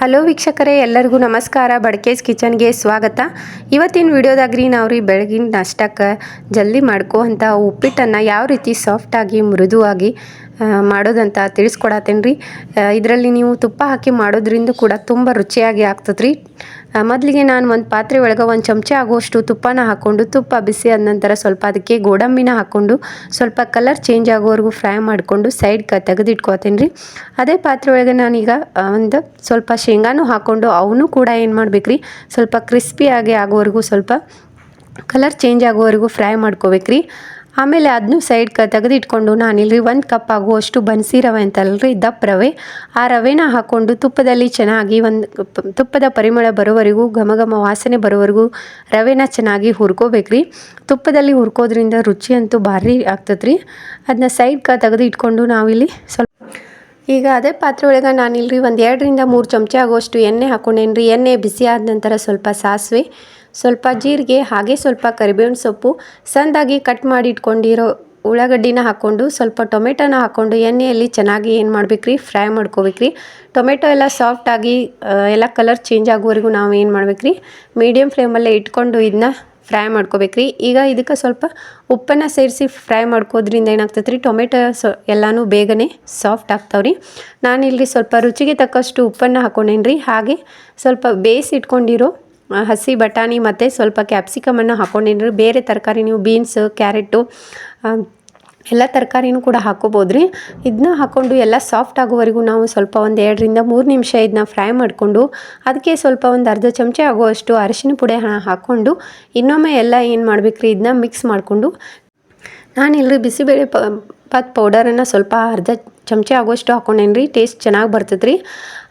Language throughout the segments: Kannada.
ಹಲೋ ವೀಕ್ಷಕರೇ, ಎಲ್ಲರಿಗೂ ನಮಸ್ಕಾರ. ಬಡ್ಕೇಸ್ ಕಿಚನ್ಗೆ ಸ್ವಾಗತ. ಇವತ್ತಿನ ವಿಡಿಯೋದಾಗ್ರಿ ನಾವು ರೀ ಬೆಳಗಿನ ನಾಷ್ಟಕ್ಕೆ ಜಲ್ದಿ ಮಾಡ್ಕೋವಂಥ ಉಪ್ಪಿಟ್ಟನ್ನು ಯಾವ ರೀತಿ ಸಾಫ್ಟಾಗಿ ಮೃದುವಾಗಿ ಮಾಡೋದಂತ ತಿಳಿಸ್ಕೊಡತ್ತೇನೆ ರೀ ಇದರಲ್ಲಿ ನೀವು ತುಪ್ಪ ಹಾಕಿ ಮಾಡೋದ್ರಿಂದ ಕೂಡ ತುಂಬ ರುಚಿಯಾಗಿ ಆಗ್ತದೆ ರೀ ಮೊದಲಿಗೆ ನಾನು ಒಂದು ಪಾತ್ರೆ ಒಳಗೆ ಒಂದು ಚಮಚ ಆಗುವಷ್ಟು ತುಪ್ಪನ ಹಾಕ್ಕೊಂಡು ತುಪ್ಪ ಬಿಸಿ ಆದ ನಂತರ ಸ್ವಲ್ಪ ಅದಕ್ಕೆ ಗೋಡಂಬಿನ ಹಾಕ್ಕೊಂಡು ಸ್ವಲ್ಪ ಕಲರ್ ಚೇಂಜ್ ಆಗೋವರೆಗೂ ಫ್ರೈ ಮಾಡಿಕೊಂಡು ಸೈಡ್ಗೆ ತೆಗೆದಿಟ್ಕೋತೀನಿ ರೀ ಅದೇ ಪಾತ್ರೆ ಒಳಗೆ ನಾನೀಗ ಒಂದು ಸ್ವಲ್ಪ ಶೇಂಗಾನು ಹಾಕ್ಕೊಂಡು ಅವನು ಕೂಡ ಏನು ಮಾಡ್ಬೇಕು ರೀ ಸ್ವಲ್ಪ ಕ್ರಿಸ್ಪಿಯಾಗಿ ಆಗೋವರೆಗೂ ಸ್ವಲ್ಪ ಕಲರ್ ಚೇಂಜ್ ಆಗೋವರೆಗೂ ಫ್ರೈ ಮಾಡ್ಕೋಬೇಕ್ರಿ. ಆಮೇಲೆ ಅದನ್ನು ಸೈಡ್ಗೆ ತೆಗೆದಿಟ್ಕೊಂಡು ನಾನಿಲ್ರಿ ಒಂದು ಕಪ್ ಆಗುವಷ್ಟು ಬನ್ಸಿ ರವೆ ಅಂತಲ್ರಿ, ದಪ್ಪ ರವೆ. ಆ ರವೆನ ಹಾಕ್ಕೊಂಡು ತುಪ್ಪದಲ್ಲಿ ಚೆನ್ನಾಗಿ ಒಂದು ತುಪ್ಪದ ಪರಿಮಳ ಬರೋವರೆಗೂ ಘಮ ಘಮ ವಾಸನೆ ಬರೋವರೆಗೂ ರವೆನ ಚೆನ್ನಾಗಿ ಹುರ್ಕೋಬೇಕ್ರಿ. ತುಪ್ಪದಲ್ಲಿ ಹುರ್ಕೋದ್ರಿಂದ ರುಚಿ ಅಂತೂ ಭಾರಿ ಆಗ್ತದ್ರಿ ಅದನ್ನ ಅದನ್ನ ಕ ತೆಗೆದು ಇಟ್ಕೊಂಡು ನಾವಿಲ್ಲಿ ಸ್ವಲ್ಪ ಈಗ ಅದೇ ಪಾತ್ರೆ ಒಳಗೆ ನಾನಿಲ್ರಿ ಒಂದು ಎರಡರಿಂದ ಮೂರು ಚಮಚ ಆಗೋಷ್ಟು ಎಣ್ಣೆ ಹಾಕೊಂಡೇನ್ರಿ ಎಣ್ಣೆ ಬಿಸಿ ಆದ ನಂತರ ಸ್ವಲ್ಪ ಸಾಸಿವೆ, ಸ್ವಲ್ಪ ಜೀರಿಗೆ, ಹಾಗೆ ಸ್ವಲ್ಪ ಕರಿಬೇವಿನ ಸೊಪ್ಪು, ಸಂದಾಗಿ ಕಟ್ ಮಾಡಿ ಇಟ್ಕೊಂಡಿರೋ ಉಳ್ಳಾಗಡ್ಡಿನ ಹಾಕ್ಕೊಂಡು ಸ್ವಲ್ಪ ಟೊಮೆಟೊನ ಹಾಕ್ಕೊಂಡು ಎಣ್ಣೆಯಲ್ಲಿ ಚೆನ್ನಾಗಿ ಏನು ಮಾಡ್ಬೇಕ್ರಿ, ಫ್ರೈ ಮಾಡ್ಕೋಬೇಕ್ರಿ. ಟೊಮೆಟೊ ಎಲ್ಲ ಸಾಫ್ಟಾಗಿ ಎಲ್ಲ ಕಲರ್ ಚೇಂಜ್ ಆಗೋವರೆಗೂ ನಾವು ಏನು ಮಾಡ್ಬೇಕ್ರಿ ಮೀಡಿಯಮ್ ಫ್ಲೇಮಲ್ಲೇ ಇಟ್ಕೊಂಡು ಇದನ್ನ ಫ್ರೈ ಮಾಡ್ಕೋಬೇಕ್ರಿ. ಈಗ ಇದಕ್ಕೆ ಸ್ವಲ್ಪ ಉಪ್ಪನ್ನು ಸೇರಿಸಿ ಫ್ರೈ ಮಾಡ್ಕೋದ್ರಿಂದ ಏನಾಗ್ತೈತೆ ರೀ ಟೊಮೆಟೊ ಸೊ, ಎಲ್ಲನೂ ಬೇಗನೆ ಸಾಫ್ಟ್ ಆಗ್ತಾವ್ರಿ. ಇಲ್ಲಿ ಸ್ವಲ್ಪ ರುಚಿಗೆ ತಕ್ಕಷ್ಟು ಉಪ್ಪನ್ನು ಹಾಕೊಂಡೇನ್ರಿ. ಹಾಗೆ ಸ್ವಲ್ಪ ಬೇಯಿಸಿ ಇಟ್ಕೊಂಡಿರೋ ಹಸಿ ಬಟಾಣಿ ಮತ್ತು ಸ್ವಲ್ಪ ಕ್ಯಾಪ್ಸಿಕಮನ್ನು ಹಾಕೊಂಡೇನಿ ರೀ ಬೇರೆ ತರಕಾರಿ ನೀವು ಬೀನ್ಸ್, ಕ್ಯಾರೆಟು ಎಲ್ಲ ತರಕಾರಿನೂ ಕೂಡ ಹಾಕೋಬೋದು ರೀ ಇದನ್ನ ಹಾಕ್ಕೊಂಡು ಎಲ್ಲ ಸಾಫ್ಟ್ ಆಗೋವರೆಗೂ ನಾವು ಸ್ವಲ್ಪ ಒಂದು ಎರಡರಿಂದ ಮೂರು ನಿಮಿಷ ಇದನ್ನ ಫ್ರೈ ಮಾಡಿಕೊಂಡು ಅದಕ್ಕೆ ಸ್ವಲ್ಪ ಒಂದು ಅರ್ಧ ಚಮಚ ಆಗುವಷ್ಟು ಅರಿಶಿನ ಪುಡಿ ಹಣ ಹಾಕ್ಕೊಂಡು ಇನ್ನೊಮ್ಮೆ ಎಲ್ಲ ಏನು ಮಾಡ್ಬೇಕ್ರಿ ಇದನ್ನ ಮಿಕ್ಸ್ ಮಾಡಿಕೊಂಡು, ನಾನಿಲ್ರಿ ಬಿಸಿಬೇಳೆ ಪ ಪತ್ ಪೌಡರನ್ನು ಸ್ವಲ್ಪ ಅರ್ಧ ಚಮಚ ಆಗುವಷ್ಟು ಹಾಕೊಂಡೇನಿ ರೀ ಟೇಸ್ಟ್ ಚೆನ್ನಾಗಿ ಬರ್ತದೆ ರೀ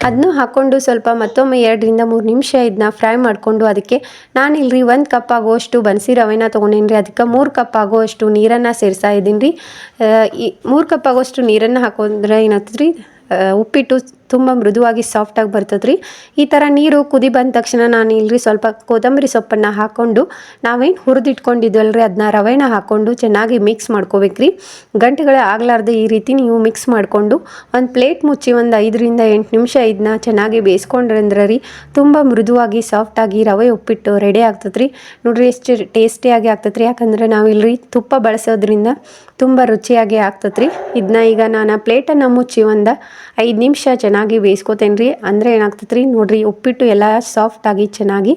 ಅದನ್ನು ಹಾಕ್ಕೊಂಡು ಸ್ವಲ್ಪ ಮತ್ತೊಮ್ಮೆ ಎರಡರಿಂದ ಮೂರು ನಿಮಿಷ ಇದನ್ನ ಫ್ರೈ ಮಾಡಿಕೊಂಡು ಅದಕ್ಕೆ ನಾನು ಇಲ್ರಿ ಒಂದು ಕಪ್ ಆಗುವಷ್ಟು ಬನ್ಸಿ ರವೆನ ತೊಗೊಂಡೇನಿ ರೀ ಅದಕ್ಕೆ ಮೂರು ಕಪ್ ಆಗುವಷ್ಟು ನೀರನ್ನು ಸೇರಿಸ್ತಾ ಇದ್ದೀನಿ ರೀ ಈ ಮೂರು ಕಪ್ ಆಗುವಷ್ಟು ನೀರನ್ನು ಹಾಕೊಂಡ್ರೆ ಏನಾಗ್ತದೆ ರೀ ಉಪ್ಪಿಟ್ಟು ತುಂಬ ಮೃದುವಾಗಿ ಸಾಫ್ಟಾಗಿ ಬರ್ತದೆ ರೀ ಈ ಥರ ನೀರು ಕುದಿ ಬಂದ ತಕ್ಷಣ ನಾನು ಇಲ್ರಿ ಸ್ವಲ್ಪ ಕೊತ್ತಂಬರಿ ಸೊಪ್ಪನ್ನು ಹಾಕ್ಕೊಂಡು ನಾವೇನು ಹುರಿದಿಟ್ಕೊಂಡಿದ್ವಲ್ಲ ರೀ ಅದನ್ನ ರವೆನ ಹಾಕ್ಕೊಂಡು ಚೆನ್ನಾಗಿ ಮಿಕ್ಸ್ ಮಾಡ್ಕೋಬೇಕ್ರಿ. ಗಂಟೆಗಳೇ ಆಗ್ಲಾರ್ದೆ ಈ ರೀತಿ ನೀವು ಮಿಕ್ಸ್ ಮಾಡಿಕೊಂಡು ಒಂದು ಪ್ಲೇಟ್ ಮುಚ್ಚಿ ಒಂದು ಐದರಿಂದ ಎಂಟು ನಿಮಿಷ ಇದನ್ನ ಚೆನ್ನಾಗಿ ಬೇಯಿಸ್ಕೊಂಡ್ರೆ ಅಂದ್ರೆ ರೀ ತುಂಬ ಮೃದುವಾಗಿ ಸಾಫ್ಟಾಗಿ ರವೆ ಉಪ್ಪಿಟ್ಟು ರೆಡಿ ಆಗ್ತದೆ ರೀ ನೋಡ್ರಿ ಎಷ್ಟು ಟೇಸ್ಟಿಯಾಗಿ ಆಗ್ತದ್ರಿ. ಯಾಕಂದರೆ ನಾವು ಇಲ್ರಿ ತುಪ್ಪ ಬಳಸೋದ್ರಿಂದ ತುಂಬ ರುಚಿಯಾಗಿ ಆಗ್ತದ್ರಿ. ಇದನ್ನ ಈಗ ನಾನು ಪ್ಲೇಟನ್ನು ಮುಚ್ಚಿ ಒಂದು ಐದು ನಿಮಿಷ ಚೆನ್ನಾಗಿ ಬೇಯಿಸ್ಕೊತೇನೆ ರೀ ಅಂದರೆ ಏನಾಗ್ತೈತೆ ರೀ ನೋಡಿರಿ, ಉಪ್ಪಿಟ್ಟು ಎಲ್ಲ ಸಾಫ್ಟಾಗಿ ಚೆನ್ನಾಗಿ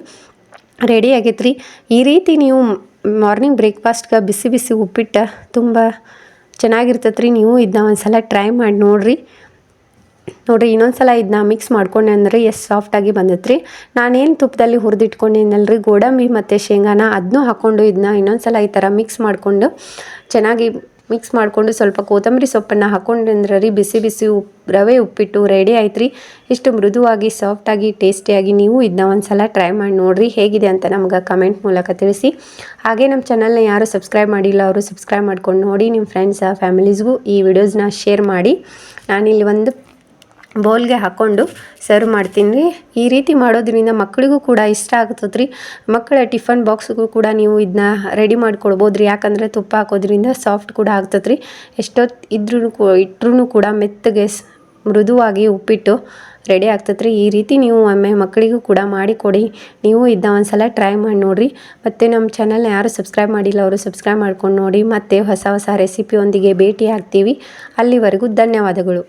ರೆಡಿ ಆಗೈತೆ ರೀ ಈ ರೀತಿ ನೀವು ಮಾರ್ನಿಂಗ್ ಬ್ರೇಕ್ಫಾಸ್ಟ್ಗೆ ಬಿಸಿ ಬಿಸಿ ಉಪ್ಪಿಟ್ಟು ತುಂಬ ಚೆನ್ನಾಗಿರ್ತೈತೆ ರೀ ನೀವು ಇದನ್ನ ಒಂದು ಸಲ ಟ್ರೈ ಮಾಡಿ ನೋಡಿರಿ. ನೋಡಿರಿ ಇನ್ನೊಂದು ಸಲ ಇದನ್ನ ಮಿಕ್ಸ್ ಮಾಡ್ಕೊಂಡೆ ಅಂದರೆ ಎಷ್ಟು ಸಾಫ್ಟಾಗಿ ಬಂದೈತೆ ರೀ ನಾನೇನು ತುಪ್ಪದಲ್ಲಿ ಹುರಿದಿಟ್ಕೊಂಡಿದ್ನಲ್ರಿ ಗೋಡಂಬಿ ಮತ್ತು ಶೇಂಗಾನ ಅದನ್ನೂ ಹಾಕ್ಕೊಂಡು ಇದನ್ನ ಇನ್ನೊಂದು ಸಲ ಈ ಥರ ಮಿಕ್ಸ್ ಮಾಡಿಕೊಂಡು ಚೆನ್ನಾಗಿ ಮಿಕ್ಸ್ ಮಾಡಿಕೊಂಡು ಸ್ವಲ್ಪ ಕೊತ್ತಂಬರಿ ಸೊಪ್ಪನ್ನು ಹಾಕೊಂಡ್ರೆ ಅಂದ್ರೆ ರೀ ಬಿಸಿ ಬಿಸಿ ಉಪ್, ರವೆ ಉಪ್ಪಿಟ್ಟು ರೆಡಿ ಆಯ್ತು ರೀ ಇಷ್ಟು ಮೃದುವಾಗಿ ಸಾಫ್ಟಾಗಿ ಟೇಸ್ಟಿಯಾಗಿ ನೀವು ಇದನ್ನ ಒಂದು ಸಲ ಟ್ರೈ ಮಾಡಿ ನೋಡಿರಿ ಹೇಗಿದೆ ಅಂತ ನಮ್ಗೆ ಕಮೆಂಟ್ ಮೂಲಕ ತಿಳಿಸಿ. ಹಾಗೆ ನಮ್ಮ ಚಾನಲ್ನ ಯಾರು ಸಬ್ಸ್ಕ್ರೈಬ್ ಮಾಡಿಲ್ಲ ಅವರು ಸಬ್ಸ್ಕ್ರೈಬ್ ಮಾಡ್ಕೊಂಡು ನೋಡಿ ನಿಮ್ಮ ಫ್ರೆಂಡ್ಸ ಫ್ಯಾಮಿಲೀಸ್ಗೂ ಈ ವಿಡಿಯೋಸ್ನ ಶೇರ್ ಮಾಡಿ. ನಾನಿಲ್ಲಿ ಒಂದು ಬೌಲ್ಗೆ ಹಾಕ್ಕೊಂಡು ಸರ್ವ್ ಮಾಡ್ತೀನಿ. ಈ ರೀತಿ ಮಾಡೋದ್ರಿಂದ ಮಕ್ಕಳಿಗೂ ಕೂಡ ಇಷ್ಟ ಆಗ್ತದೆ ರೀ ಮಕ್ಕಳ ಟಿಫನ್ ಬಾಕ್ಸ್ಗೂ ಕೂಡ ನೀವು ಇದನ್ನ ರೆಡಿ ಮಾಡ್ಕೊಳ್ಬೋದು ರೀ ಯಾಕಂದರೆ ತುಪ್ಪ ಹಾಕೋದ್ರಿಂದ ಸಾಫ್ಟ್ ಕೂಡ ಆಗ್ತದೆ ರೀ ಎಷ್ಟೊತ್ತು ಇದ್ರೂ ಕೂ ಇಟ್ರೂ ಕೂಡ ಮೆತ್ತಗೆ ಮೃದುವಾಗಿ ಉಪ್ಪಿಟ್ಟು ರೆಡಿ ಆಗ್ತದೆ ರೀ ಈ ರೀತಿ ನೀವು ಒಮ್ಮೆ ಮಕ್ಕಳಿಗೂ ಕೂಡ ಮಾಡಿಕೊಡಿ. ನೀವು ಇದನ್ನ ಒಂದು ಸಲ ಟ್ರೈ ಮಾಡಿ ನೋಡಿರಿ. ಮತ್ತು ನಮ್ಮ ಚಾನಲ್ನ ಯಾರು ಸಬ್ಸ್ಕ್ರೈಬ್ ಮಾಡಿಲ್ಲ ಅವರು ಸಬ್ಸ್ಕ್ರೈಬ್ ಮಾಡ್ಕೊಂಡು ನೋಡಿ. ಮತ್ತೆ ಹೊಸ ಹೊಸ ರೆಸಿಪಿಯೊಂದಿಗೆ ಭೇಟಿ ಆಗ್ತೀವಿ ಅಲ್ಲಿವರೆಗೂ ಧನ್ಯವಾದಗಳು.